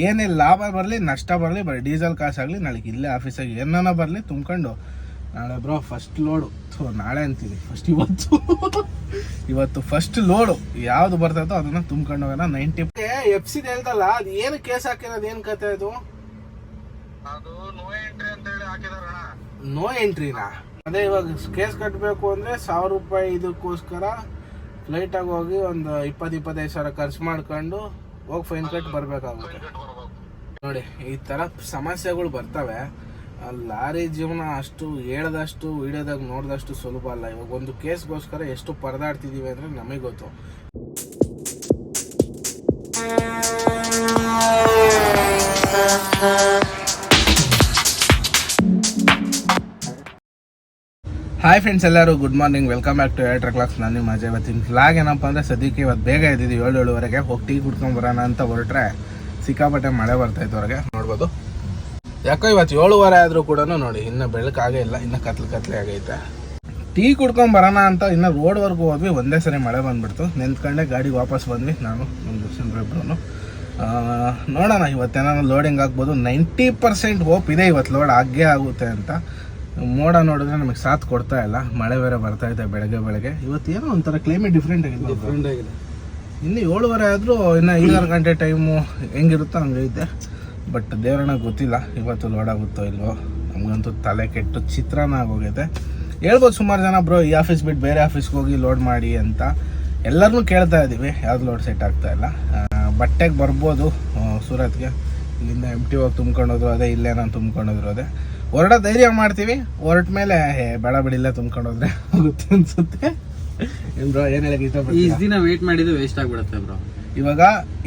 ಏನೇ ಲಾಭ ಬರಲಿ ನಷ್ಟ ಬರಲಿ ಬರೀ ಡೀಸೆಲ್ ಕಾಸಾಗಲಿ ನಾಳೆಗೆ ಇಲ್ಲೇ ಆಫೀಸಾಗಿ ಏನಾನ ಬರಲಿ ತುಂಬ್ಕೊಂಡು. ನಾಳೆ ಬ್ರೋ ಫಸ್ಟ್ ಲೋಡು ಥೋ ನಾಳೆ ಅಂತೀವಿ ಫಸ್ಟ್ ಇವತ್ತು. ಇವತ್ತು ಫಸ್ಟ್ ಲೋಡು ಯಾವ್ದು ಬರ್ತೈತೋ ಅದನ್ನ ತುಂಬ್ಕೊಂಡು ಹೋಗೋಣ. ನೈಂಟಿ ಎಫ್ ಸಿ ಹೇಳ್ದಲ್ಲ ಅದು ಏನು ಕೇಸ್ ಹಾಕಿರೋದು ಏನು ಕತೆ ಅದು? ಅದು ನೋ? ಎಂಟ್ರಿನಾ ಅದೇ ಇವಾಗ ಕೇಸ್ ಕಟ್ಟಬೇಕು ಅಂದ್ರೆ ಸಾವಿರ ರೂಪಾಯಿ ಇದಕ್ಕೋಸ್ಕರ ಫ್ಲೈಟ್ ಆಗಿ ಹೋಗಿ ಒಂದು ಇಪ್ಪತ್ತು ಇಪ್ಪತ್ತೈದು ಸಾವಿರ ಖರ್ಚು ಮಾಡ್ಕೊಂಡು ಹೋಗಿ ಫೈನ್ ಕಟ್ ಬರಬೇಕಾಗುತ್ತೆ. ನೋಡಿ, ಈ ತರ ಸಮಸ್ಯೆಗಳು ಬರ್ತವೆ. ಲಾರಿ ಜೀವನ ಅಷ್ಟು ಹೇಳ್ದಷ್ಟು, ವಿಡಿಯೋದಾಗ ನೋಡಿದಷ್ಟು ಸುಲಭ ಅಲ್ಲ. ಇವಾಗ ಒಂದು ಕೇಸ್ಗೋಸ್ಕರ ಎಷ್ಟು ಪರದಾಡ್ತಿದ್ದೀವಿ ಅಂದ್ರೆ ನಮಗೆ ಗೊತ್ತು. ಹಾಯ್ ಫ್ರೆಂಡ್ಸ್ ಎಲ್ಲರೂ good morning welcome back to eight clocks ನಾನು ನಿಮ್ಮ ಅಜಯ್. ಇವತ್ತಿನ ಫ್ಲಾಗ್ ಏನಪ್ಪ ಅಂದರೆ, ಸದ್ಯಕ್ಕೆ ಇವತ್ತು ಬೇಗ ಇದ್ದಿದ್ದು ಏಳು ಏಳುವರೆಗೆ. ಹೋಗಿ ಟೀ ಕುಡ್ಕೊಂಡು ಬರೋಣ ಅಂತ ಹೊರಟ್ರೆ ಸಿಕ್ಕಾಪಟ್ಟೆ ಮಳೆ ಬರ್ತಾಯಿತ್ತು ಹೊರಗೆ. ನೋಡ್ಬೋದು. ಯಾಕೋ ಇವತ್ತು ಏಳುವರೆ ಆದರೂ ಕೂಡ ನೋಡಿ, ಇನ್ನು ಬೆಳಕಾಗೇ ಇಲ್ಲ. ಇನ್ನು ಕತ್ಲು ಕತ್ಲೆ ಆಗೈತೆ. ಟೀ ಕುಡ್ಕೊಂಡು ಬರೋಣ ಅಂತ ಇನ್ನು ರೋಡ್ವರೆಗೂ ಹೋದ್ವಿ. ಒಂದೇ ಸರಿ ಮಳೆ ಬಂದುಬಿಡ್ತು. ನಿಂತ್ಕೊಂಡೆ ಗಾಡಿಗೆ ವಾಪಸ್ ಬಂದ್ವಿ. ನಾನು ನಮ್ಮ ದರ್ಶನ್ ನೋಡೋಣ. ಇವತ್ತೇನೋ ಲೋಡಿಂಗ್ ಆಗ್ಬೋದು. ನೈಂಟಿ ಪರ್ಸೆಂಟ್ ಹೋಪ್ ಇದೆ ಇವತ್ತು ಲೋಡ್ ಆಗೇ ಆಗುತ್ತೆ ಅಂತ. ಮೋಡ ನೋಡಿದ್ರೆ ನಮಗೆ ಸಾಥ್ ಕೊಡ್ತಾ ಇಲ್ಲ. ಮಳೆ ಬೇರೆ ಬರ್ತಾ ಇದೆ ಬೆಳಗ್ಗೆ ಬೆಳಗ್ಗೆ. ಇವತ್ತು ಏನೋ ಒಂಥರ ಕ್ಲೈಮೇಟ್ ಡಿಫ್ರೆಂಟ್ ಆಗಿದೆ ಡಿಫ್ರೆಂಟ್ ಆಗಿದೆ. ಇನ್ನು ಏಳುವರೆ ಆದರೂ ಇನ್ನು ಐದಾರು ಗಂಟೆ ಟೈಮು ಹೆಂಗಿರುತ್ತೋ ಹಂಗೈತೆ ಬಟ್ ದೇವರಣ್ಣ ಗೊತ್ತಿಲ್ಲ. ಇವತ್ತು ಲೋಡ್ ಆಗುತ್ತೋ ಇಲ್ವೋ? ನಮಗಂತೂ ತಲೆ ಕೆಟ್ಟು ಚಿತ್ರಾನ್ನ ಆಗೋಗೈತೆ ಹೇಳ್ಬೋದು ಸುಮಾರು ಜನ ಬ್ರೋ ಈ ಆಫೀಸ್ ಬಿಟ್ಟು ಬೇರೆ ಆಫೀಸ್ಗೆ ಹೋಗಿ ಲೋಡ್ ಮಾಡಿ ಅಂತ. ಎಲ್ಲರನ್ನೂ ಕೇಳ್ತಾ ಇದ್ದೀವಿ ಯಾವ್ದು ಲೋಡ್ ಸೆಟ್ ಆಗ್ತಾ ಇಲ್ಲ. ಬಟ್ಟೆಗೆ ಬರ್ಬೋದು ಸೂರತ್ಗೆ. ಇಲ್ಲಿಂದ ಎಂ ಟಿ ಹೋಗಿ ತುಂಬ್ಕೊಂಡೋದ್ರು ಅದೇ ಇಲ್ಲೇ ನಾನು ತುಂಬ್ಕೊಂಡೋದ್ರು ಅದೇ. ಹೊರಡ ಧೈರ್ಯ ಮಾಡ್ತೀವಿ. ಹೊರಟ ಮೇಲೆ ಹೇ ಬೇಡ ಬಿಡಿಲ್ಲ ತುಂಬ್ಕೊಂಡೋದ್ರೆ ಹೋಗುತ್ತೆ ಅನ್ಸುತ್ತೆ. ಬ್ರೋ ಈ ದಿನ ವೇಟ್ ಮಾಡಿದ್ದು ವೇಸ್ಟ್ ಆಗ್ಬಿಡುತ್ತೆ ಬ್ರೋ ಇವಾಗ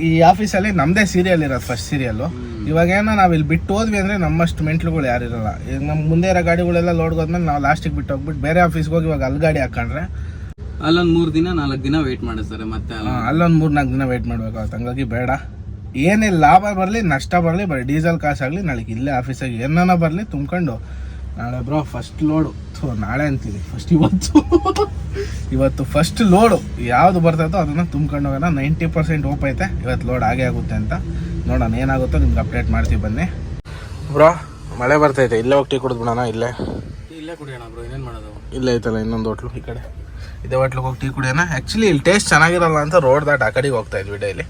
ಈ ಆಫೀಸಲ್ಲಿ ನಮ್ಮದೇ ಸೀರಿಯಲ್ ಇರೋದು ಫಸ್ಟ್ ಸೀರಿಯಲ್ಲು ಇವಾಗ ಏನೋ ನಾವು ಇಲ್ಲಿ ಬಿಟ್ಟು ಹೋದ್ವಿ ಅಂದರೆ ನಮ್ಮಷ್ಟು ಮೆಂಟ್ಲುಗಳು ಯಾರು ಇರಲ್ಲ. ಈಗ ನಮ್ಮ ಮುಂದೆ ಇರೋ ಗಾಡಿಗಳೆಲ್ಲ ಲೋಡ್ ಹೋದ್ಮೇಲೆ ನಾವು ಲಾಸ್ಟಿಗೆ ಬಿಟ್ಟು ಹೋಗ್ಬಿಟ್ಟು ಬೇರೆ ಆಫೀಸ್ಗೆ ಹೋಗಿ ಇವಾಗ ಅಲ್ಲಿ ಗಾಡಿ ಹಾಕೊಂಡ್ರೆ. ಅಲ್ಲೊಂದ್ ಮೂರ್ ದಿನ ನಾಲ್ಕು ದಿನ ವೇಟ್ ಮಾಡಿಸ್ತಾರೆ ಮತ್ತೆ ಅಲ್ಲ. ಅಲ್ಲೊಂದು ಮೂರು ನಾಲ್ಕು ದಿನ ವೇಟ್ ಮಾಡ್ಬೇಕಾಗುತ್ತೆ ಹಂಗಾಗಿ ಬೇಡ. ಏನೇ ಲಾಭ ಬರಲಿ ನಷ್ಟ ಬರಲಿ ಬರೀ ಡೀಸೆಲ್ ಕಾಸಾಗಲಿ ನಾಳೆಗೆ ಇಲ್ಲೇ ಆಫೀಸಾಗಿ ಏನಾನ ಬರಲಿ ತುಂಬ್ಕೊಂಡು. ನಾಳೆ ಬ್ರೋ ಫಸ್ಟ್ ಲೋಡು ಥೋ ನಾಳೆ ಅಂತೀವಿ ಫಸ್ಟ್ ಇವತ್ತು. ಇವತ್ತು ಫಸ್ಟ್ ಲೋಡು ಯಾವುದು ಬರ್ತೈತೋ ಅದನ್ನು ತುಂಬ್ಕೊಂಡು ಹೋಗೋಣ. ನೈಂಟಿ ಪರ್ಸೆಂಟ್ ಓಪ್ ಐತೆ. ಇವತ್ತು ಲೋಡ್ ಆಗೇ ಆಗುತ್ತೆ ಅಂತ. ನೋಡೋಣ ಏನಾಗುತ್ತೋ ನಿಮ್ಗೆ ಅಪ್ಡೇಟ್ ಮಾಡ್ತೀವಿ ಬನ್ನಿ. ಬ್ರೋ ಮಳೆ ಬರ್ತೈತೆ. ಇಲ್ಲೇ ಹೋಗಿ ಟೀ ಕುಡಿದ್ಬಿಡೋಣ ಇಲ್ಲೇ. ಇಲ್ಲೇ ಕುಡಿಯೋಣ ಬ್ರೋ ಏನು ಮಾಡೋದು? ಇಲ್ಲೇ ಐತಲ್ಲ ಇನ್ನೊಂದು ಹೋಟ್ಲು ಈ ಕಡೆ. ಇದೇ ಹೋಟ್ಲಿಗೆ ಹೋಗಿ ಟೀ ಕುಡಿಯೋಣ. ಆ್ಯಕ್ಚುಲಿ ಇಲ್ಲಿ ಟೇಸ್ಟ್ ಚೆನ್ನಾಗಿರಲ್ಲ ಅಂತ ರೋಡ್ ದಾಟ್ ಆ ಕಡೆಗೆ ಹೋಗ್ತಾ ಇದ್ವಿ ಡೈಲಿ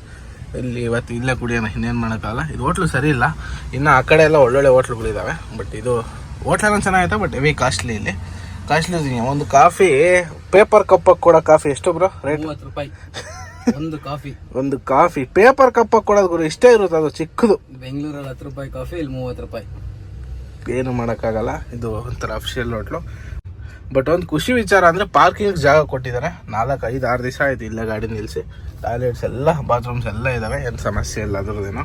ಇಲ್ಲಿ ಇವತ್ತು ಇಲ್ಲೇ ಕುಡಿಯೋಣ ಇನ್ನೇನು ಮಾಡೋಕ್ಕಾಗಲ್ಲ. ಇದು ಹೋಟ್ಲು ಸರಿ ಇಲ್ಲ. ಇನ್ನು ಆ ಕಡೆ ಎಲ್ಲ ಒಳ್ಳೊಳ್ಳೆ ಹೋಟ್ಲುಗಳಿದ್ದಾವೆ ಬಟ್ ಇದು ಹೋಟ್ಲೆಲ್ಲ ಚೆನ್ನಾಗೈತೆ ಬಟ್ ಹೆವಿ ಕಾಸ್ಟ್ಲಿ ಇಲ್ಲಿ. ಕಾಸ್ಟ್ಲಿ ಒಂದು ಕಾಫಿ ಪೇಪರ್ ಕಪ್ಪಕ್ಕೆ ಕೊಡೋ ಕಾಫಿ ಎಷ್ಟು ಬ್ರೋ? ರೇಟ್ ಮೂವತ್ತು ರೂಪಾಯಿ. ಒಂದು ಕಾಫಿ. ಒಂದು ಕಾಫಿ ಪೇಪರ್ ಕಪ್ಪಕ್ಕೆ ಕೊಡೋದು ಗುರು ಇಷ್ಟೇ ಇರುತ್ತೆ ಅದು ಚಿಕ್ಕದು. ಬೆಂಗಳೂರಲ್ಲಿ ಹತ್ತು ರೂಪಾಯಿ ಕಾಫಿ ಇಲ್ಲಿ ಮೂವತ್ತು ರೂಪಾಯಿ. ಏನು ಮಾಡೋಕ್ಕಾಗಲ್ಲ. ಇದು ಒಂಥರ ಅಫಿಷಿಯಲ್ ಹೋಟ್ಲು. ಬಟ್ ಒಂದು ಖುಷಿ ವಿಚಾರ ಅಂದರೆ ಪಾರ್ಕಿಂಗ್ ಜಾಗ ಕೊಟ್ಟಿದ್ದಾರೆ. ನಾಲ್ಕು ಐದು ಆರು ದಿವಸ ಆಯಿತು ಇಲ್ಲೇ ಗಾಡಿ ನಿಲ್ಲಿಸಿ ಟಾಯ್ಲೆಟ್ಸ್ ಎಲ್ಲ ಬಾತ್ರೂಮ್ಸ್ ಎಲ್ಲ ಇದ್ದಾವೆ ಏನು ಸಮಸ್ಯೆ ಇಲ್ಲ ಅದ್ರದ್ದೇನು.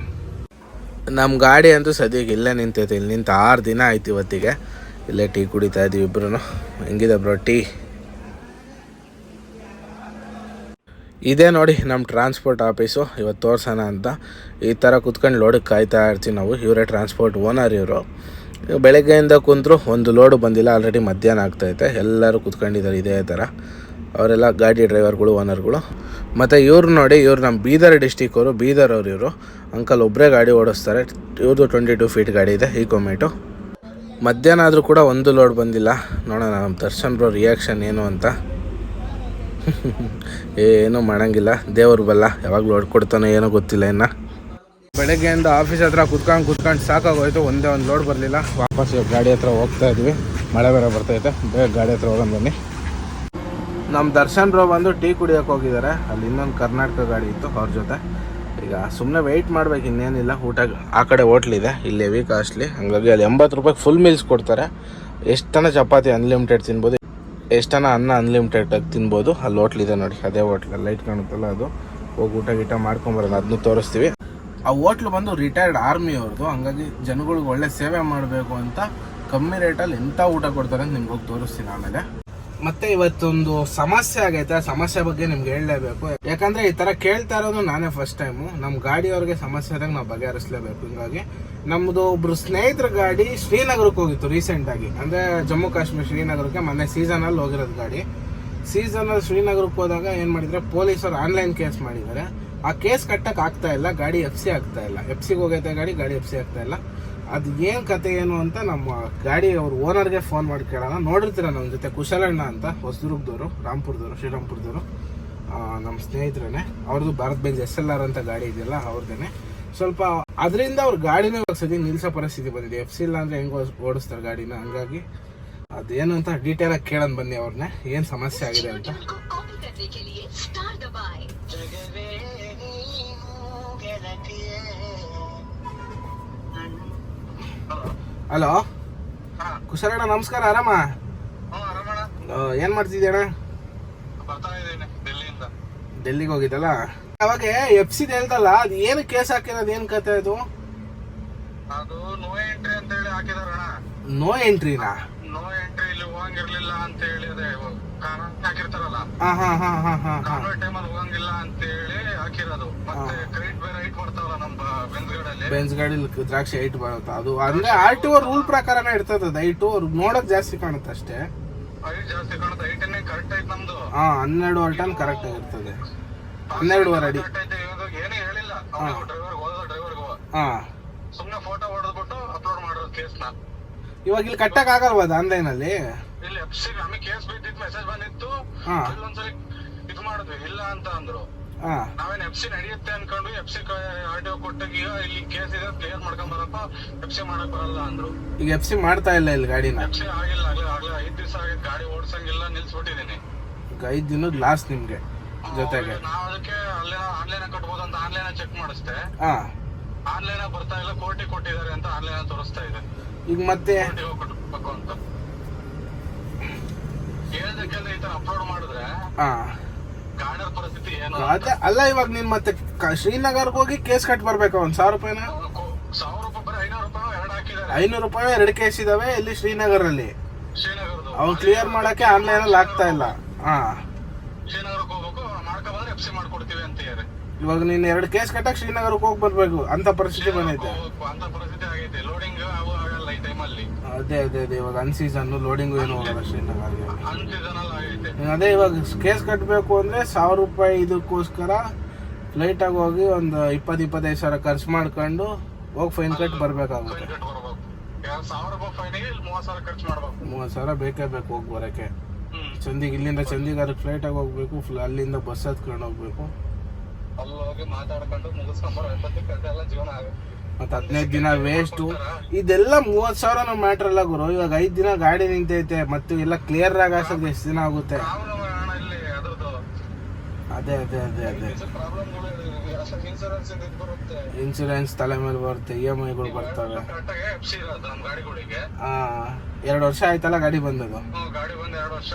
ನಮ್ಮ ಗಾಡಿ ಅಂತೂ ಸದ್ಯಕ್ಕೆ ಇಲ್ಲೇ ನಿಂತೈತೆ, ಇಲ್ಲಿ ನಿಂತು ಆರು ದಿನ ಆಯ್ತು ಇವತ್ತಿಗೆ. ಇಲ್ಲೇ ಟೀ ಕುಡಿತಾ ಇದ್ದೀವಿ ಇಬ್ರು ಹೆಂಗಿದೆ ಬ್ರೋ ಟೀ? ಇದೇ ನೋಡಿ ನಮ್ಮ ಟ್ರಾನ್ಸ್ಪೋರ್ಟ್ ಆಫೀಸು ಇವತ್ತು ತೋರ್ಸೋಣ ಅಂತ. ಈ ಥರ ಕುತ್ಕೊಂಡು ಲೋಡಿಗೆ ಕಾಯ್ತಾ ಇರ್ತೀವಿ ನಾವು. ಇವರೇ ಟ್ರಾನ್ಸ್ಪೋರ್ಟ್ ಓನರ್ ಇವರು. ಬೆಳಗ್ಗೆಯಿಂದ ಕುಂತರು ಒಂದು ಲೋಡು ಬಂದಿಲ್ಲ ಆಲ್ರೆಡಿ ಮಧ್ಯಾಹ್ನ ಆಗ್ತೈತೆ ಎಲ್ಲರೂ ಕುತ್ಕೊಂಡಿದ್ದಾರೆ ಇದೇ ಥರ ಅವರೆಲ್ಲ ಗಾಡಿ ಡ್ರೈವರ್ಗಳು, ಓನರ್ಗಳು. ಮತ್ತು ಇವ್ರು ನೋಡಿ, ಇವ್ರು ನಮ್ಮ ಬೀದರ್ ಡಿಸ್ಟಿಕ್ ಅವರು, ಬೀದರ್ ಅವ್ರು ಇವರು. ಅಂಕಲ್ ಒಬ್ಬರೇ ಗಾಡಿ ಓಡಿಸ್ತಾರೆ. ಇವ್ರದ್ದು ಟ್ವೆಂಟಿ ಟು ಫೀಟ್ ಗಾಡಿ ಇದೆ ಈಕೋಮೇಟು ಮಧ್ಯಾಹ್ನ ಆದರೂ ಕೂಡ ಒಂದು ಲೋಡ್ ಬಂದಿಲ್ಲ. ನೋಡೋಣ ನಮ್ಮ ದರ್ಶನ್ ಬ್ರೋ ರಿಯಾಕ್ಷನ್ ಏನು ಅಂತ. ಏನೂ ಮಾಡೋಂಗಿಲ್ಲ. ದೇವ್ರ ಬಲ್ಲ, ಯಾವಾಗ ಲೋಡ್ ಕೊಡ್ತಾನೆ ಏನೋ ಗೊತ್ತಿಲ್ಲ ಇನ್ನು. ಬೆಳಗ್ಗೆಯಿಂದ ಆಫೀಸ್ ಹತ್ರ ಕುತ್ಕೊಂಡು ಕುತ್ಕೊಂಡು ಸಾಕಾಗೋಯ್ತು, ಒಂದೇ ಒಂದು ಲೋಡ್ ಬರಲಿಲ್ಲ. ವಾಪಸ್ ಗಾಡಿ ಹತ್ರ ಹೋಗ್ತಾ ಇದ್ವಿ. ಮಳೆ ಬೇರೆ ಬರ್ತೈತೆ, ಬೇಗ ಗಾಡಿ ಹತ್ರ ಹೋಗೋಣ ಬನ್ನಿ. ನಮ್ಮ ದರ್ಶನ್ ಬ್ರೋ ಬಂದು ಟೀ ಕುಡಿಯೋಕೆ ಹೋಗಿದ್ದಾರೆ ಅಲ್ಲಿ ಇನ್ನೊಂದು ಕರ್ನಾಟಕ ಗಾಡಿ ಇತ್ತು ಅವ್ರ ಜೊತೆ. ಈಗ ಸುಮ್ಮನೆ ವೆಯ್ಟ್ ಮಾಡ್ಬೇಕು, ಇನ್ನೇನಿಲ್ಲ. ಊಟ ಆ ಕಡೆ ಹೋಟ್ಲಿದೆ ಇಲ್ಲಿ ಹೆವಿ ಕಾಸ್ಟ್ಲಿ ಹಂಗಾಗಿ ಅಲ್ಲಿ ಎಂಬತ್ತು ರೂಪಾಯಿಗೆ ಫುಲ್ ಮೀಲ್ಸ್ ಕೊಡ್ತಾರೆ. ಎಷ್ಟನ ಚಪಾತಿ ಅನ್ಲಿಮಿಟೆಡ್ ತಿನ್ಬೋದು. ಎಷ್ಟನ ಅನ್ನ ಅನ್ಲಿಮಿಟೆಡ್ ತಿನ್ಬೋದು. ಅಲ್ಲಿ ಇದೆ ನೋಡಿ. ಅದೇ ಹೋಟ್ಲ್ ಲೈಟ್ ಕಾಣುತ್ತಲ್ಲ ಅದು. ಹೋಗಿ ಊಟ ಗೀಟ ಮಾಡ್ಕೊಂಬರೋದು ಅದನ್ನು ತೋರಿಸ್ತೀವಿ. ಆ ಹೋಟ್ಲು ಬಂದು ರಿಟೈರ್ಡ್ ಆರ್ಮಿ ಅವ್ರದ್ದು ಹಂಗಾಗಿ ಜನಗಳಿಗೆ ಒಳ್ಳೆ ಸೇವೆ ಮಾಡಬೇಕು ಅಂತ ಕಮ್ಮಿ ರೇಟಲ್ಲಿ ಎಂಥ ಊಟ ಕೊಡ್ತಾರೆ ಅಂತ ನಿಮ್ಗೆ ಹೋಗಿ ತೋರಿಸ್ತೀನಿ ಆಮೇಲೆ. ಮತ್ತೆ ಇವತ್ತೊಂದು ಸಮಸ್ಯೆ ಆಗೈತೆ. ಆ ಸಮಸ್ಯೆ ಬಗ್ಗೆ ನಿಮ್ಗೆ ಹೇಳಲೇಬೇಕು. ಯಾಕಂದ್ರೆ ಈ ತರ ಕೇಳ್ತಾ ಇರೋದು ನಾನೇ ಫಸ್ಟ್ ಟೈಮು ನಮ್ಮ ಗಾಡಿಯವ್ರಿಗೆ ಸಮಸ್ಯೆ ಆದಾಗ ನಾವು ಬಗೆಹರಿಸಲೇಬೇಕು. ಹಿಂಗಾಗಿ ನಮ್ದು ಒಬ್ರು ಸ್ನೇಹಿತರ ಗಾಡಿ ಶ್ರೀನಗರಕ್ಕೆ ಹೋಗಿತ್ತು ರೀಸೆಂಟ್ ಆಗಿ. ಅಂದ್ರೆ ಜಮ್ಮು ಕಾಶ್ಮೀರ್ ಶ್ರೀನಗರಕ್ಕೆ ಮೊನ್ನೆ ಸೀಸನ್ ಅಲ್ಲಿ ಹೋಗಿರೋದು ಗಾಡಿ. ಸೀಸನ್ ಅಲ್ಲಿ ಶ್ರೀನಗರಕ್ಕೆ ಹೋದಾಗ ಏನ್ ಮಾಡಿದ್ರೆ ಪೊಲೀಸರು ಆನ್ಲೈನ್ ಕೇಸ್ ಮಾಡಿದ್ದಾರೆ. ಆ ಕೇಸ್ ಕಟ್ಟಕ್ ಆಗ್ತಾ ಇಲ್ಲ. ಗಾಡಿ ಎಫ್ ಸಿ ಆಗ್ತಾ ಇಲ್ಲ. ಎಫ್ ಸಿಗೆ ಹೋಗೈತೆ ಗಾಡಿ ಗಾಡಿ ಎಫ್ ಸಿ ಆಗ್ತಾ ಇಲ್ಲ. ಅದು ಏನು ಕತೆ ಏನು ಅಂತ ನಮ್ಮ ಗಾಡಿ ಅವ್ರ ಓನರ್ಗೆ ಫೋನ್ ಮಾಡಿ ಕೇಳೋಣ ನೋಡಿರ್ತೀರ ನಮ್ಮ ಜೊತೆ ಕುಶಲಣ್ಣ ಅಂತ ಹೊಸದುರ್ಗದವರು ರಾಮ್ಪುರದವರು ಶ್ರೀರಾಮ್ಪುರದವರು ನಮ್ಮ ಸ್ನೇಹಿತರೇ ಅವ್ರದ್ದು Bharat Benz S L R ಅಂತ ಗಾಡಿ ಇದೆಯಲ್ಲ ಅವ್ರದ್ದೇನೆ ಸ್ವಲ್ಪ ಅದರಿಂದ ಅವ್ರ ಗಾಡಿನೇ ಇವಾಗ ಸದ್ಯ ನಿಲ್ಸೋ ಪರಿಸ್ಥಿತಿ ಬಂದಿದೆ ಎಫ್ ಸಿ ಇಲ್ಲ ಅಂದ್ರೆ ಹೆಂಗ್ ಓಡಿಸ್ತಾರೆ ಗಾಡಿನ ಹಂಗಾಗಿ ಅದೇನು ಅಂತ ಡೀಟೇಲ್ ಆಗಿ ಕೇಳೋಣ ಬನ್ನಿ ಅವ್ರನ್ನ ಏನು ಸಮಸ್ಯೆ ಆಗಿದೆ ಅಂತ ಹಲೋ? ಹಾ, ಕುಶಲಣ್ಣ ನಮಸ್ಕಾರ ಆರಾಮ? ಏನ್ ಮಾಡ್ತಿದ್ಯಾಣ್ಣ ಬರ್ತಾ ಇದ್ದೀನಿ ಡೆಲ್ಲಿಯಿಂದ. ಡೆಲ್ಲಿಗೆ ಹೋಗಿದ್ದಲ್ಲ? ಅವಾಗ ಎಫ್ ಸಿ ಹೇಳ್ದಲ್ಲ ಅದು ಏನು ಕೇಸ್ ಹಾಕಿರೋದು ಏನು ಕತೆ ಅದು? ಅದು ನೋ ಎಂಟ್ರಿ ಅಂತ ಹೇಳಿ ಹಾಕಿದಾರಣ್ಣ. ನೋ ಎಂಟ್ರಿನಾ ನೋ? ಎಂಟ್ರಿ ಇಲ್ಲಿ ಹೋಗಂಗಿರ್ಲಿಲ್ಲ ಅಂತ ಹೇಳಿ ಅದೇ ಕಾನೂನು ಹಾಕಿರ್ತಾರಲ್ಲ ಹಾ ಹಾ ಹಾ ಹಾ ಹಾ ಹಾ. ಕಾನೂನು ಟೈಮಲ್ಲಿ ಹೋಗಂಗಿಲ್ಲ ಅಂತ ಹೇಳಿ ಹಾಕಿರೋದು. ಮತ್ತೆ ಕ್ರೆಡಿಟ್ ಬೇರೆ ಹೈಟ್ ಬರ್ತಾವಲ್ಲ ನಮ್ಮ ಬೆಂದ್ಗಡಲ್ಲಿ ಬೆಂಜ್ ಗಾಡಿ ದ್ರಾಕ್ಷಿ ಐಟ್ ಬರುತ್ತೆ. ಅದು ಅಂದ್ರೆ ಆರ್ ಟಿ ಓ ರೂಲ್ ಪ್ರಕಾರನೇ ಇರ್ತದೆ ಅದು. ಐಟು ನೋಡಕ್ ಜಾಸ್ತಿ ಕಾಣುತ್ತೆ ಅಷ್ಟೇ. ಹೈಟ್ ಜಾಸ್ತಿ ಕಾಣುತ್ತೆ. ಐಟನ್ನೇ ಕರೆಕ್ಟ್ ಐತ್ ನಮ್ದು. ಹಾ ಹನ್ನೆರಡು ಟನ್ ಕರೆಕ್ಟ್ ಆಗಿರ್ತದೆ. ಹನ್ನೆರಡುವರೆ ಅಡಿ. ಏನೇ ಹೇಳಿಲ್ಲ. ಡ್ರೈವರ್ ಹೋದ ಹೋಗೋ ಹಾ. ಸುಮ್ಮನೆ ಫೋಟೋ ಹೊಡೆದ್ಬಿಟ್ಟು ಅಪ್ಲೋಡ್ ಮಾಡೋದು ಕೇಸ್ನ ಇವಾಗ ಇಲ್ಲಿ ಕಟ್ಟಕ್ ಆಗಲ್ವಾ ಆನ್ಲೈನ್ ಅಲ್ಲಿ? ಇಲ್ಲಿ ಎಫ್ ಸಿ ನಮಗೆ ಕೇಸ್ ಬಿದ್ದಿದ್ ಮೆಸೇಜ್ ಬಂದಿತ್ತು. ಹಾ. ಇಲ್ಲೊಂದ್ಸರಿ ಇದು ಮಾಡಿದ್ವಿ ಇಲ್ಲ ಅಂತ ಅಂದ್ರು. ಹಾ. ನಾವೇನ್ ಎಫ್ ಸಿ ನಡೆಯುತ್ತೆ ಅನ್ಕೊಂಡು ಎಫ್ ಸಿ ಆರ್ ಟಿ ಕೊಟ್ಟಾಗ ಈಗ ಇಲ್ಲಿ ಕೇಸ್ ಇದೆ ಕ್ಲಿಯರ್ ಮಾಡ್ಕೊಂಡ್ ಬರಪ್ಪ ಎಫ್ ಸಿ ಮಾಡಕ್ ಬರಲ್ಲ ಅಂದ್ರು. ಈಗ ಎಫ್ ಸಿ ಮಾಡ್ತಾ ಇಲ್ಲ ಇಲ್ಲಿ ಗಾಡಿನ? ಎಫ್ ಸಿ ಆಗಿಲ್ಲ ಆಗ್ಲೇ ಆಗ್ಲೇ ಐದ್ ದಿವಸ ಆಗಿದ್ ಗಾಡಿ ಓಡ್ಸಂಗಿಲ್ಲ ನಿಲ್ಸ್ಬಿಟ್ಟಿದೀನಿ. ಈಗ ಐದ್ ದಿನದ ಲಾಸ್ ನಿಮ್ಗೆ ಜೊತೆಗೆ. ನಾವ್ ಅದಕ್ಕೆ ಅಲ್ಲೇ ಆನ್ಲೈನ್ ಕಟ್ಬೋದು ಅಂತ ಆನ್ಲೈನ್ ಚೆಕ್ ಮಾಡಿಸ್ದೆ. ಹಾ. ಆನ್ಲೈನ್ ಬರ್ತಾ ಇಲ್ಲ ಕೋರ್ಟಿ ಕೊಟ್ಟಿದ್ದಾರೆ ಅಂತ ಆನ್ಲೈನ್ ತೋರಿಸ್ತಾ ಇದೆ. ಈಗ ಮತ್ತೆ? ಕೋರ್ಟಿಗೆ ಹೋಗ್ಬೇಕು ಅಂತ. ಅಪ್ಲೋಡ್ ಮಾಡಿದ್ರೆ ಹಾ. ಗಾಡಿಯ ಪರಿಸ್ಥಿತಿ ಏನು? ಅದೇ ಅಲ್ಲ ಇವಾಗ ನೀನ್ ಮತ್ತೆ ಶ್ರೀನಗರ್ಗೆ ಹೋಗಿ ಕೇಸ್ ಕಟ್ ಬರ್ಬೇಕು? ಒಂದ್ ಸಾವಿರ ರೂಪಾಯಿನ? ಸಾವಿರ ರೂಪಾಯಿ ಬರೀ ಐನೂರು ರೂಪಾಯಿ ಎರಡು ಹಾಕಿದ್ದಾರೆ. ಐನೂರು ರೂಪಾಯಿ ಎರಡು ಕೇಸ್ ಇದಾವೆ ಇಲ್ಲಿ ಶ್ರೀನಗರ್ ಅಲ್ಲಿ ಅವ್ ಕ್ಲಿಯರ್ ಮಾಡಕ್ಕೆ ಆನ್ಲೈನ್ ಅಲ್ಲಿ ಆಗ್ತಾ ಇಲ್ಲ. ಹಾ. ಶ್ರೀನಗರಕ್ಕೆ ಹೋಗ್ಬೇಕು ಮಾಡ್ಕೊ ಬಂದ್ರೆ ಎಫ್ಸಿ ಮಾಡ್ಕೊಡ್ತೀವಿ ಅಂತಿದ್ದಾರೆ ಇವಾಗ ನೀನ್ ಎರಡು ಕೇಸ್ ಕಟ್ಟಕ್ ಶ್ರೀನಗರಕ್ಕೆ ಹೋಗಿ ಬರ್ಬೇಕು. ಅಂತ ಪರಿಸ್ಥಿತಿ ಬಂದೈತೆ. ಅಂತ ಪರಿಸ್ಥಿತಿ ಆಗೈತೆ ಲೋಡಿಂಗ್ ಅವು ಆಗಲ್ಲ ಈ ಟೈಮಲ್ಲಿ ಅದೇ ಅದೇ ಅದೇ ಇವಾಗ ಅನ್ ಸೀಸನ್ ಲೋಡಿಂಗು ಏನು ಹೋಗಲ್ಲ ನೀನ್ ಅದೇ ಇವಾಗ ಕೇಸ್ ಕಟ್ಟಬೇಕು ಅಂದ್ರೆ ಸಾವಿರ ರೂಪಾಯಿ ಇದಕ್ಕೋಸ್ಕರ ಫ್ಲೈಟ್ ಆಗಿ ಹೋಗಿ ಒಂದು ಇಪ್ಪತ್ತು ಇಪ್ಪತ್ತೈದು ಸಾವಿರ ಖರ್ಚು ಮಾಡ್ಕೊಂಡು ಹೋಗಿ ಫೈನ್ ಕಟ್ ಬರ್ಬೇಕಾಗುತ್ತೆ. ಮೂವತ್ತು ಸಾವಿರ ಬೇಕೇ ಬೇಕು ಹೋಗಿ ಬರಕ್ಕೆ ಚಂದಿಗೆ ಇಲ್ಲಿಂದ ಚಂದಿಗಾರ ಫ್ಲೈಟ್ ಆಗಿ ಹೋಗ್ಬೇಕು ಫ್ಲ- ಅಲ್ಲಿಂದ ಬಸ್ ಹತ್ಕೊಂಡು ಹೋಗ್ಬೇಕು. ಅಲ್ಲಿ ಹೋಗಿ ಮಾತಾಡ್ಕೊಂಡು ಎಲ್ಲ ಜೀವನ ಆಗುತ್ತೆ. ಮತ್ತೆ ಹದಿನೈದು ದಿನ ವೇಸ್ಟು ಇದೆಲ್ಲ ಮೂವತ್ತು ಸಾವಿರನೂ ಮ್ಯಾಟ್ರ್ ಅಲ್ಲ ಗುರು. ಇವಾಗ ಐದು ದಿನ ಗಾಡಿ ನಿಂತೈತೆ ಮತ್ತೆ ಎಲ್ಲ ಕ್ಲಿಯರ್ ಆಗಿ ಎಷ್ಟು ದಿನ ಆಗುತ್ತೆ? ಅದೇ ಅದೇ ಅದೇ ಅದೇ. ಇನ್ಸೂರೆನ್ಸ್ ತಲೆ ಮೇಲೆ ಬರುತ್ತೆ ಇ ಎಂ ಐಗಳು ಬರ್ತವೆ. ಆ, ಎರಡು ವರ್ಷ ಆಯ್ತಲ್ಲ ಗಾಡಿ ಬಂದದು ಗಾಡಿ ಬಂದು ಎರಡು ವರ್ಷ.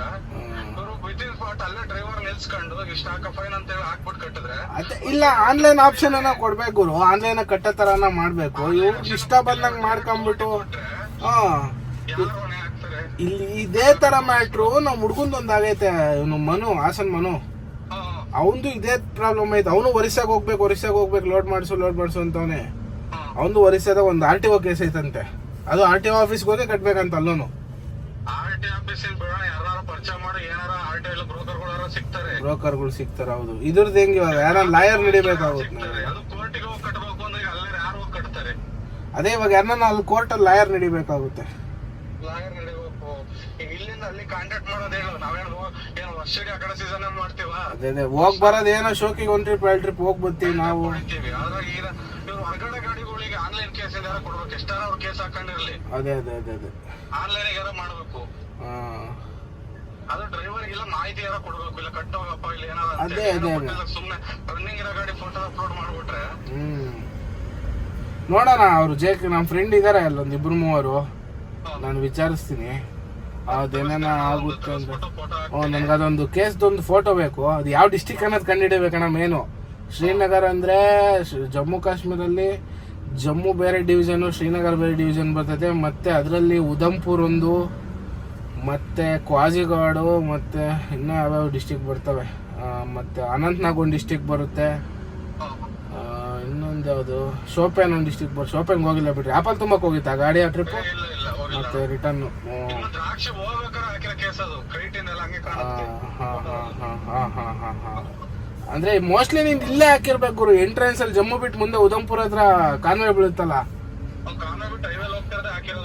ಅಲ್ಲೇ ಡ್ರೈವರ್ ನಿಲ್ಸ್ಕೊಂಡು ಇಷ್ಟ ಹಾಕ ಫೈನ್ ಅಂತ ಹೇಳಿ ಹಾಕ್ಬಿಟ್ಟು ಕಟ್ಟಿದ್ರೆ ಅದೇ ಇಲ್ಲ ಆನ್ಲೈನ್ ಆಪ್ಷನ್ ಅನ್ನ ಕೊಡ್ಬೇಕು ಗುರು. ಆನ್ಲೈನ್ ಕಟ್ಟೋ ತರನ ಮಾಡ್ಬೇಕು. ಇವ್ರು ಇಷ್ಟ ಬಂದಂಗ್ ಮಾಡ್ಕೊಂಡ್ಬಿಟ್ಟು ಹಾ. ಇಲ್ಲಿ ಇದೇ ತರ ಮ್ಯಾಟ್ರು ನಮ್ಮ ಹುಡ್ಗಂದ್ ಒಂದ್ ಆಗೈತೆ ಇವನು ಮನು ಹಾಸನ್ ಮನು. ಅವನದು ಇದೇ ಪ್ರಾಬ್ಲಮ್ ಐತೆ. ಅವನು ಒರಿಸ್ಸಾಗ ಹೋಗ್ಬೇಕು ಒರಿಸ್ಸಾಗ ಹೋಗ್ಬೇಕು ಲೋಡ್ ಮಾಡಿಸು ಲೋಡ್ ಮಾಡಿಸು ಅಂತವನೇ. ಹ್ಮ್. ಅವನು ಒರಿಸ್ಸಾದ ಒಂದು ಆರ್ ಟಿ ಒ ಕೇಸ್ ಐತಂತೆ. ಅದು ಆರ್ ಟಿ ಒ ಆಫೀಸ್ಗೆ ಹೋಗಿ ಕಟ್ಬೇಕಂತ ಅಲ್ಲೂನು. ಆರ್ ಟಿ ಆಫೀಸಿನ ಬೇಡ ಯಾರು ಪರಿಚಯ ಮಾಡಿ ಏನಾರ ಆರ್ ಟಿ ಎಲ್ಲ ಬ್ರೋಕರ್ಗಳು ಸಿಗ್ತಾರೆ. ಬ್ರೋಕರ್ಗಳು ಸಿಗ್ತಾರ ಹೌದು. ಇದ್ರದ್ದು ಹೆಂಗ್ ಇವಾಗ ಯಾರ ಲಾಯರ್ ನಡಿಬೇಕಾಗುತ್ತೆ ಅದು ಕೋರ್ಟಿಗೆ ಹೋಗಿ ಕಟ್ಟಬೇಕು ಅಂದ್ರೆ ಅಲ್ಲೇ ಯಾರು ಹೋಗಿ ಕಟ್ತಾರೆ. ಅದೇ ಇವಾಗ ಯಾರನ್ನ ಅಲ್ಲಿ ಕೋರ್ಟಲ್ಲಿ ಲಾಯರ್ ನಡಿಬೇಕಾಗುತ್ತೆ. ಲಾಯರ್ ನಡಿಬೇಕು ಈಗ ಇಲ್ಲಿಂದ ಅಲ್ಲಿ ಕಾಂಟ್ಯಾಕ್ಟ್ ಮಾಡೋದು ಹೇಳು ನಾವೇನು ಏನು ವರ್ಷಕ್ಕೆ ಆ ಕಡೆ ಸೀಸನ್ ಮಾಡ್ತೀವ? ಅದೇ ಅದೇ ಹೋಗ್ ಬರೋದು ಏನೋ ಶೋಕಿಗೆ ಒಂದು ಟ್ರಿಪ್ ಎರಡು ಟ್ರಿಪ್ ಹೋಗಿ ಬರ್ತೀವಿ ನಾವು. ಹೊಡಿತೀವಿ ಆದ್ರೆ ಈಗ ಇವ್ರು ಹೊರಗಡೆ ಗಾಡಿಗಳಿಗೆ ಆನ್ಲೈನ್ ಕೇಸ್ ಯಾರು ಕೊಡ್ಬೇಕು. ಎಷ್ಟಾರ ಅವ್ರು ಕೇಸ್ ಹಾಕೊಂಡಿರ್ಲಿ. ಅದೇ ಅದೇ ಅದೇ ಅದೇ. ಆನ್ಲೈನ್ ಯಾರೋ ಮಾಡ್ಬೇಕು. ಅದು ಮಾಹಿತಿ ಕೊಡ್ಬೇಕು ಇಲ್ಲ ಕಟ್ಟೋಗಪ್ಪ ಇಲ್ಲ ಏನಾರ ಅದೇ. ಸುಮ್ಮನೆ ರನ್ನಿಂಗ್ ಇರೋ ಗಾಡಿ ಫೋಟೋ ಅಪ್ಲೋಡ್ ಮಾಡ್ಬಿಟ್ರೆ. ನೋಡೋಣ ಅವರು ಜೆ ನಮ್ಮ ಫ್ರೆಂಡ್ ಇದಾರೆ ಅಲ್ಲೊಂದ್ ಇಬ್ರು ಮೂವರು. ನಾನು ವಿಚಾರಿಸ್ತೀನಿ. ಅದೇನೇನ ಆಗುತ್ತೆ ಓ ನನ್ಗೆ ಅದೊಂದು ಕೇಸ್ದೊಂದು ಫೋಟೋ ಬೇಕು. ಅದು ಯಾವ ಡಿಸ್ಟಿಕ್ ಅನ್ನೋದು ಕಂಡುಹಿಡಿಬೇಕಣ್ಣ ಮೇನು ಶ್ರೀನಗರ ಅಂದ್ರೆ ಜಮ್ಮು ಕಾಶ್ಮೀರಲ್ಲಿ ಜಮ್ಮು ಬೇರೆ ಡಿವಿಷನ್ ಶ್ರೀನಗರ್ ಬೇರೆ ಡಿವಿಷನ್ ಬರ್ತೈತೆ. ಮತ್ತೆ ಅದರಲ್ಲಿ ಉಧಂಪುರ್ ಒಂದು ಮತ್ತೆ ಕ್ವಾಜಿಗಾಡು ಮತ್ತೆ ಇನ್ನೂ ಯಾವ್ಯಾವ ಡಿಸ್ಟಿಕ್ ಬರ್ತವೆ? ಮತ್ತು ಅನಂತ್ನಾಗ್ ಒಂದು ಡಿಸ್ಟಿಕ್ ಬರುತ್ತೆ ಇನ್ನೊಂದು ಯಾವುದು? ಶೋಪೇನ್ ಒಂದು ಡಿಸ್ಟಿಕ್ ಬರ್ ಶೋಪೇನ್ ಹೋಗಿಲ್ಲ ಬಿಡ್ರಿ. ಆಪಲ್ ತುಂಬಕ್ಕೆ ಹೋಗಿತ್ತಾ ಗಾಡಿ ಆ ಟ್ರಿಪ್ ಮತ್ತು ರಿಟರ್ನು ಅಂದ್ರೆ ಮೋಸ್ಟ್ಲಿ ನೀನು ಇಲ್ಲೇ ಹಾಕಿರ್ಬೇಕು ಗುರು. ಎಂಟ್ರೆನ್ಸ್ ಅಲ್ಲಿ ಜಮ್ಮು ಬಿಟ್ಟು ಮುಂದೆ ಉದಂಪುರ ಹತ್ರ ಕಾನ್ವೆ ಬೀಳುತ್ತಲ್ಲ ಕಾನ್ವೆ ಬಿಟ್ಟು ಹೈವೇಲ್ ಹೋಗ್ತಿರೋದೇ ಹಾಕಿರೋದು ಒಟ್ಟಿಗೆ ಅಲ್ಲ ಉದಾ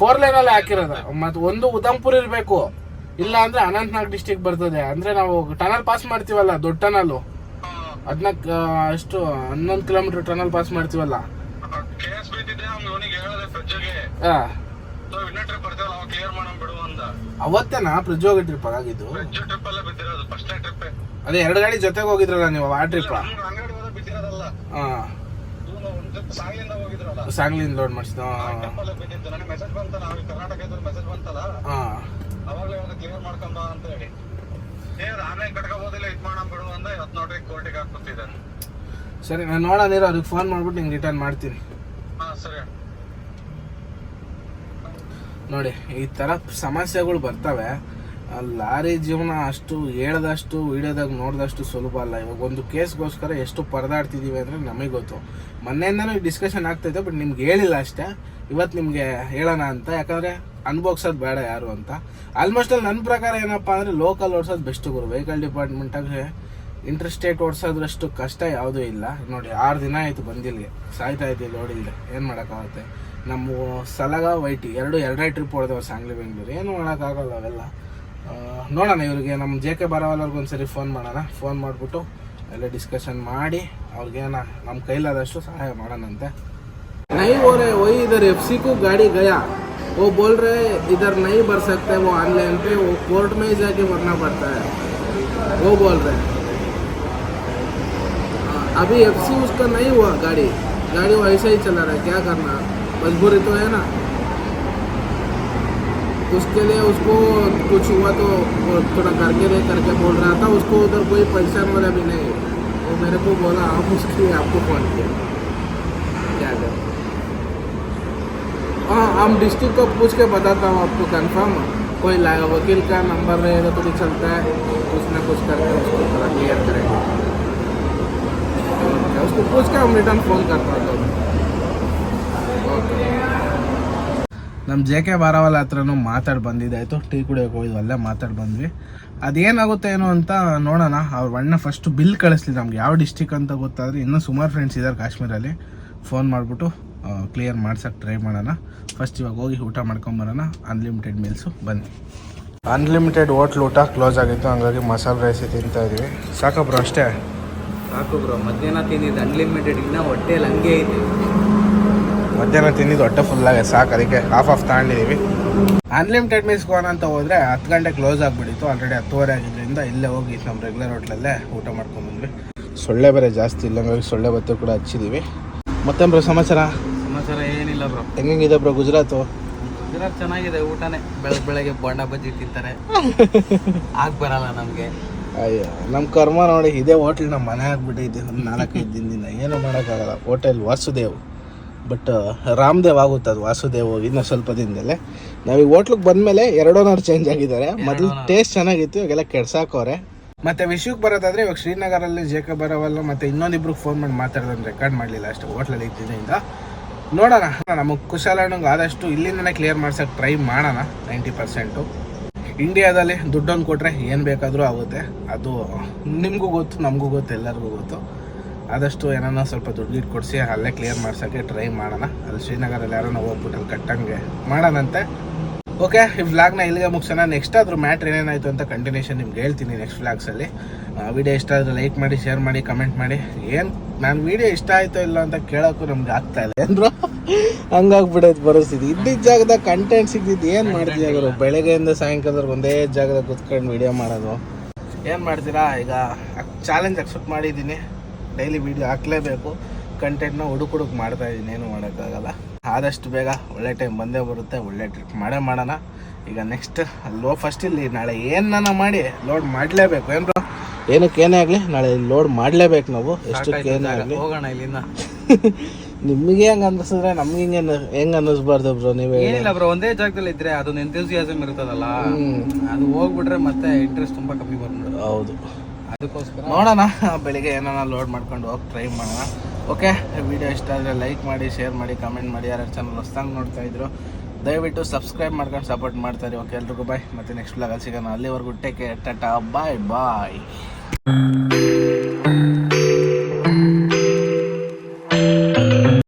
ಫೋರ್ ಲೈನ್ ಅಲ್ಲಿ ಹಾಕಿರೋದು. ಮತ್ತೆ ಒಂದು ಉದಂಪುರ್ ಇರಬೇಕು. ಇಲ್ಲ ಅಂದ್ರೆ ಅನಂತನಾಗ್ ಡಿಸ್ಟಿಕ್ ಬರ್ತದೆ. ಅಂದ್ರೆ ನಾವು ಟನಲ್ ಪಾಸ್ ಮಾಡ್ತೀವಲ್ಲ ದೊಡ್ಡ ಟನಲ್ ಅದನ್ನ ಅಷ್ಟು ಹನ್ನೊಂದು ಕಿಲೋಮೀಟರ್ ಟನಲ್ ಪಾಸ್ ಮಾಡ್ತೀವಲ್ಲ. ಅವತ್ತೇನಾ? ಇನ್ನೂ ಟ್ರಿಪ್ ಆಗಿದ್ದು ಅದೇ ಎರಡು ಗಾಡಿ ಜೊತೆಗೆ ಹೋಗಿದ್ರಲ್ಲ ನೀವು ಆ ಟ್ರಿಪ್ ಹಾ. ಟ್ರಿಪ್ ಸಾಂಗ್ಲಿಂದ ಲೋಡ್ ಮಾಡಿಸಿದ ಸರಿ ನಾನು ನೋಡೋಣ ಅದಕ್ಕೆ ಫೋನ್ ಮಾಡ್ಬಿಟ್ಟು ನಿಂಗೆ ರಿಟರ್ನ್ ಮಾಡ್ತೀನಿ. ನೋಡಿ ಈ ಥರ ಸಮಸ್ಯೆಗಳು ಬರ್ತವೆ. ಲಾರಿ ಜೀವನ ಅಷ್ಟು ಹೇಳ್ದಷ್ಟು ವಿಡಿಯೋದಾಗ ನೋಡಿದಷ್ಟು ಸುಲಭ ಅಲ್ಲ. ಇವಾಗ ಒಂದು ಕೇಸ್ಗೋಸ್ಕರ ಎಷ್ಟು ಪರದಾಡ್ತಿದ್ದೀವಿ ಅಂದರೆ ನಮಗೆ ಗೊತ್ತು. ಮೊನ್ನೆಯಿಂದನೂ ಡಿಸ್ಕಷನ್ ಆಗ್ತೈತೆ ಬಟ್ ನಿಮ್ಗೆ ಹೇಳಿಲ್ಲ ಅಷ್ಟೇ. ಇವತ್ತು ನಿಮಗೆ ಹೇಳೋಣ ಅಂತ. ಯಾಕಂದರೆ ಅನ್ಬೋಗ್ಸೋದು ಬೇಡ ಯಾರು ಅಂತ. ಆಲ್ಮೋಸ್ಟ್ ಅಲ್ಲಿ ನನ್ನ ಪ್ರಕಾರ ಏನಪ್ಪ ಅಂದರೆ ಲೋಕಲ್ ಓಡಿಸೋದು ಬೆಸ್ಟ್ ಗುರು. ವೆಹಿಕಲ್ ಡಿಪಾರ್ಟ್ಮೆಂಟಾಗೆ ಇಂಟ್ರೆಸ್ಟೇಟ್ ಓಡಿಸೋದ್ರಷ್ಟು ಕಷ್ಟ ಯಾವುದೂ ಇಲ್ಲ. ನೋಡಿ, ಆರು ದಿನ ಆಯಿತು ಬಂದಿಲ್ಲಿಗೆ ಸಾಯ್ತಾ ಇದ್ದೀವಿ ನೋಡಿಲ್ದೆ ಏನು ಮಾಡೋಕ್ಕಾಗುತ್ತೆ? ನಮ್ಮ ಸಲಗ ವೈಟಿ, ಎರಡು, ಎರಡೇ ಟ್ರಿಪ್ ಹೊಡೆದವ ಸಾಂಗ್ಲಿ ಬೆಂಗಳೂರು ಏನು ಮಾಡೋಕ್ಕಾಗಲ್ಲ ಅವೆಲ್ಲ. ನೋಡೋಣ ಇವ್ರಿಗೆ. ನಮ್ಮ ಜೆ ಕೆ ಬರೋವಲ್ಲರ್ಗು ಒಂದ್ಸರಿ ಫೋನ್ ಮಾಡೋಣ. ಫೋನ್ ಮಾಡಿಬಿಟ್ಟು ಎಲ್ಲ ಡಿಸ್ಕಷನ್ ಮಾಡಿ ಅವ್ರಿಗೇನ ನಮ್ಮ ಕೈಲಾದಷ್ಟು ಸಹಾಯ ಮಾಡೋಣಂತೆ नहीं हो रहे वही इधर एफसी को गाड़ी गया वो बोल रहे इधर नहीं भर सकते वो ऑनलाइन पे वो कोर्ट में ही जाके भरना पड़ता है वो बोल रहे हाँ, अभी एफसी उसका नहीं हुआ गाड़ी गाड़ी वो ऐसा ही चला रहा है क्या करना मजबूरी तो है ना उसके लिए उसको कुछ हुआ तो थोड़ा करके दे करके बोल रहा था, उसको उधर कोई पैसा वाला भी नहीं। वो मेरे को बोला, आप उसके आपको फ़ोन किया। क्या करें? हाँ हम डिस्ट्रिक्ट को पूछ के बताता हूँ आपको कंफर्म कोई वकील का नंबर रहेगा तो भी चलता है। कुछ ना कुछ करके उसको थोड़ा क्लियर करेंगे। उसको पूछ के हम रिटर्न फ़ोन करता हूँ। ಓಕೆ ನಮ್ಮ ಜೆ ಕೆ ಬಾರಾವಲ್ ಹತ್ರನೂ ಮಾತಾಡಿ ಬಂದಿದ್ದಾಯಿತು. ಟೀ ಕುಡಿಯೋಕೆ ಹೋಗಿದ್ವಿ ಅಲ್ಲೇ ಮಾತಾಡಿ ಬಂದ್ವಿ. ಅದೇನಾಗುತ್ತೆ ಏನೋ ಅಂತ ನೋಡೋಣ. ಅವ್ರ ಅಣ್ಣ ಫಸ್ಟ್ ಬಿಲ್ ಕಳಿಸ್ಲಿ ನಮ್ಗೆ. ಯಾವ ಡಿಸ್ಟಿಕ್ ಅಂತ ಗೊತ್ತಾದ್ರೆ ಇನ್ನೂ ಸುಮಾರು ಫ್ರೆಂಡ್ಸ್ ಇದ್ದಾರೆ ಕಾಶ್ಮೀರಲ್ಲಿ. ಫೋನ್ ಮಾಡಿಬಿಟ್ಟು ಕ್ಲಿಯರ್ ಮಾಡ್ಸಕ್ಕೆ ಟ್ರೈ ಮಾಡೋಣ. ಫಸ್ಟ್ ಇವಾಗ ಹೋಗಿ ಊಟ ಮಾಡ್ಕೊಂಬರೋಣ ಅನ್ಲಿಮಿಟೆಡ್ ಮೀಲ್ಸು ಬನ್ನಿ. ಅನ್ಲಿಮಿಟೆಡ್ ಹೋಟ್ಲ್ ಊಟ ಕ್ಲೋಸ್ ಆಗಿತ್ತು. ಹಂಗಾಗಿ ಮಸಾಲೆ ರೈಸ್ ತಿಂತಾ ಇದೀವಿ. ಬ್ರೋ ಅಷ್ಟೇ. ಸಾಕು ಬ್ರೋ. ಮಧ್ಯಾಹ್ನ ತಿಂದಿದ್ದು ಅನ್ಲಿಮಿಟೆಡ್ ಇನ್ನೂ ಹೊಟ್ಟೆಯಲ್ಲಿ ಹಂಗೆ ಐತೆ. ಮಧ್ಯಾಹ್ನ ತಿಂದಿದ್ದು ಹೊಟ್ಟೆ ಫುಲ್ ಆಗಿದೆ ಸಾಕು ಅದಕ್ಕೆ ಹಾಫ್ ಆಫ್ ತಗೊಂಡಿದ್ದೀವಿ ಅನ್ಲಿಮಿಟೆಡ್ ಮೀಲ್ಸ್ ಗೋನ್ ಅಂತ ಹೋದರೆ ಹತ್ತು ಗಂಟೆ ಕ್ಲೋಸ್ ಆಗಿಬಿಟ್ಟಿತ್ತು ಆಲ್ರೆಡಿ ಹತ್ತುವರೆ ಆಗಿದ್ದರಿಂದ ಇಲ್ಲೇ ಹೋಗಿ ನಮ್ಮ ರೆಗ್ಯುಲರ್ ಹೋಟ್ಲಲ್ಲೇ ಊಟ ಮಾಡ್ಕೊಂಡ್ಬಂದ್ವಿ ಸೊಳ್ಳೆ ಬೇರೆ ಜಾಸ್ತಿ ಇಲ್ಲ ಹಂಗಾಗಿ ಸೊಳ್ಳೆ ಬತ್ತೆ ಕೂಡ ಹಚ್ಚಿದ್ದೀವಿ ಮತ್ತೆ ಬ್ರೋ ಸಮಾಚಾರ? ಸಮಾಚಾರ ಏನಿಲ್ಲ ಬ್ರೋ. ಹೆಂಗಿದೆ ಬ್ರೋ ಗುಜರಾತು? ಗುಜರಾತ್ ಚೆನ್ನಾಗಿದೆ ಊಟನೇ. ಬೆಳಗ್ಗೆ ಬೆಳಗ್ಗೆ ಬೋಂಡ ಬಜ್ಜಿ ತಿಂತಾರೆ. ಆಗ ಬರಲ್ಲ ನಮಗೆ. ಅಯ್ಯೋ ನಮ್ಮ ಕರ್ಮ ನೋಡಿ ಇದೇ ಹೋಟ್ಲ್ ನಮ್ಮ ಮನೆ ಆಗ್ಬಿಟ್ಟೈತೆ ಒಂದು ನಾಲ್ಕೈದು ದಿನದಿಂದ ಏನು ಮಾಡೋಕ್ಕಾಗಲ್ಲ. ಹೋಟೆಲ್ ವಾಸುದೇವ್. ಬಟ್ ರಾಮದೇವ್ ಆಗುತ್ತೆ ಅದು ವಾಸುದೇವ್ ಹೋಗಿ ಇನ್ನೂ ಸ್ವಲ್ಪ ದಿನದಲ್ಲೇ. ನಾವೀಗ ಹೋಟ್ಲಿಗೆ ಬಂದಮೇಲೆ ಎರಡೋನಾರು ಚೇಂಜ್ ಆಗಿದ್ದಾರೆ. ಮೊದಲು ಟೇಸ್ಟ್ ಚೆನ್ನಾಗಿತ್ತು ಇವಾಗೆಲ್ಲ ಕೆಡ್ಸಾಕವ್ರೆ ಮತ್ತೆ ವಿಷಯಕ್ಕೆ ಬರೋದಾದ್ರೆ ಇವಾಗ ಶ್ರೀನಗರಲ್ಲಿ ಜೇಕ ಬರೋವಲ್ಲ ಮತ್ತೆ ಇನ್ನೊಂದಿಬ್ರು ಫೋನ್ ಮಾಡಿ ಮಾತಾಡೋದನ್ನು ರೆಕಾರ್ಡ್ ಮಾಡಲಿಲ್ಲ ಅಷ್ಟು ಹೋಟ್ಲಲ್ಲಿ ಇದ್ದಿದ್ದರಿಂದ ನೋಡೋಣ ನಮಗೆ ಕುಶಾಲಣ್ಣಂಗೆ ಆದಷ್ಟು ಇಲ್ಲಿಂದನೇ ಕ್ಲಿಯರ್ ಮಾಡ್ಸೋಕೆ ಟ್ರೈ ಮಾಡೋಣ ನೈಂಟಿ ಪರ್ಸೆಂಟು ಇಂಡಿಯಾದಲ್ಲಿ ದುಡ್ಡೊಂದು ಕೊಟ್ಟರೆ ಏನು ಬೇಕಾದರೂ ಆಗುತ್ತೆ. ಅದು ನಿಮಗೂ ಗೊತ್ತು ನಮಗೂ ಗೊತ್ತು ಎಲ್ಲರಿಗೂ ಗೊತ್ತು. ಆದಷ್ಟು ಏನನ್ನ ಸ್ವಲ್ಪ ದುಡ್ಡು ಕೊಡಿಸಿ ಅಲ್ಲೇ ಕ್ಲಿಯರ್ ಮಾಡ್ಸೋಕ್ಕೆ ಟ್ರೈ ಮಾಡೋಣ. ಅಲ್ಲಿ ಶ್ರೀನಗರಲ್ಲಿ ಯಾರನ್ನ ಹೋಗ್ಬಿಟ್ಟು ಅಲ್ಲಿ ಕಟ್ಟಂಗೆ ಮಾಡೋಣಂತೆ. ಓಕೆ ಈ ವ್ಲಾಗ್ನ ಇಲ್ಲಿಗೆ ಮುಗಿಸೋಣ. ನೆಕ್ಸ್ಟ್ ಅದ್ರ ಮ್ಯಾಟ್ರ್ ಏನೇನಾಯಿತು ಅಂತ ಕಂಟಿನ್ಯೂಷನ್ ನಿಮ್ಗೆ ಹೇಳ್ತೀನಿ ನೆಕ್ಸ್ಟ್ ವ್ಲಾಗ್ಸಲ್ಲಿ ವಿಡಿಯೋ ಇಷ್ಟ ಆದರೆ ಲೈಕ್ ಮಾಡಿ ಶೇರ್ ಮಾಡಿ ಕಮೆಂಟ್ ಮಾಡಿ. ಏನು ನಾನು ವಿಡಿಯೋ ಇಷ್ಟ ಆಯಿತೋ ಇಲ್ಲ ಅಂತ ಕೇಳೋಕ್ಕೂ ನಮ್ಗೆ ಆಗ್ತಾ ಇಲ್ಲ. ಏನ್ರು? ಹಂಗಾಗ್ಬಿಡೋದು ಪರಿಸ್ಥಿತಿ. ಇದ್ದಿದ್ದ ಜಾಗದಾಗ ಕಂಟೆಂಟ್ ಸಿಗ್ತಿದ್ದು ಏನು ಮಾಡ್ತೀವಿ ಅವರು ಬೆಳಗ್ಗೆಯಿಂದ ಸಾಯಂಕಾಲದವರೆಗೆ ಒಂದೇ ಜಾಗದಾಗ ಕುತ್ಕೊಂಡು ವಿಡಿಯೋ ಮಾಡೋದು. ಏನು ಮಾಡ್ತೀರಾ? ಈಗ ಚಾಲೆಂಜ್ ಅಕ್ಸೆಪ್ಟ್ ಮಾಡಿದ್ದೀನಿ. ಡೈಲಿ ವಿಡಿಯೋ ಹಾಕ್ಲೇಬೇಕು. ಕಂಟೆಂಟ್ನ ಹುಡುಕ್ ಹುಡುಕ್ ಮಾಡ್ತಾ ಇದ್ದೀನಿ ಏನು ಮಾಡೋಕ್ಕಾಗಲ್ಲ. ಆದಷ್ಟು ಬೇಗ ಒಳ್ಳೆ ಟೈಮ್ ಬಂದೇ ಬರುತ್ತೆ ಒಳ್ಳೆ ಟ್ರಿಪ್ ಮಾಡೇ ಮಾಡೋಣ. ಈಗ ನೆಕ್ಸ್ಟ್ ಲೋ ಫಸ್ಟ್ ಇಲ್ಲಿ ನಾಳೆ ಏನನ್ನ ಮಾಡಿ ಲೋಡ್ ಮಾಡಲೇಬೇಕು. ಏನು ಏನಕ್ಕೆ ಏನೇ ಆಗಲಿ ನಾಳೆ ಲೋಡ್ ಮಾಡಲೇಬೇಕು ನಾವು. ಎಷ್ಟಕ್ಕೆ ಏನೇ ಆಗಲಿ. ಹೋಗೋಣ ಇಲ್ಲಿಂದ. ನಿಮಗೆ ಹೆಂಗೆ ಅನ್ನಿಸಿದ್ರೆ ನಮ್ಗೆ ಹಿಂಗೆ ಹೆಂಗೆ ಅನ್ನಿಸ್ಬಾರ್ದು ಬ್ರೋ ನೀವೇ. ಏನಿಲ್ಲ ಬ್ರೋ ಒಂದೇ ಜಾಗದಲ್ಲಿ ಇದ್ರೆ ಅದೊಂದು ಎಂಥೂಸಿಯಾಸಮ್ ಇರ್ತದಲ್ಲ ಅದು ಹೋಗ್ಬಿಟ್ರೆ ಮತ್ತೆ ಇಂಟ್ರೆಸ್ಟ್ ತುಂಬಾ ಕಮ್ಮಿ ಬಂದ್ಬಿಡುತ್ತೆ ಹೌದು. ಅದಕ್ಕೋಸ್ಕರ ನೋಡೋಣ, ಬೆಳಿಗ್ಗೆ ಏನಾನ ಲೋಡ್ ಮಾಡ್ಕೊಂಡು ಹೋಗಿ ಟ್ರೈ ಮಾಡೋಣ. ಓಕೆ ವಿಡಿಯೋ ಇಷ್ಟ ಆದರೆ ಲೈಕ್ ಮಾಡಿ ಶೇರ್ ಮಾಡಿ ಕಮೆಂಟ್ ಮಾಡಿ. ಯಾರು ಚಾನಲ್ ಹೊಸ್ದಂಗೆ ನೋಡ್ತಾ ಇದ್ರು, ದಯವಿಟ್ಟು ಸಬ್ಸ್ಕ್ರೈಬ್ ಮಾಡ್ಕೊಂಡು ಸಪೋರ್ಟ್ ಮಾಡ್ತಾರೆ ಓಕೆ ಎಲ್ರಿಗೂ ಬಾಯ್ ಮತ್ತೆ ನೆಕ್ಸ್ಟ್ ಬ್ಲಾಗಲ್ಲಿ ಸಿಗೋಣ. ಅಲ್ಲಿವರೆಗೂ take care tata bye bye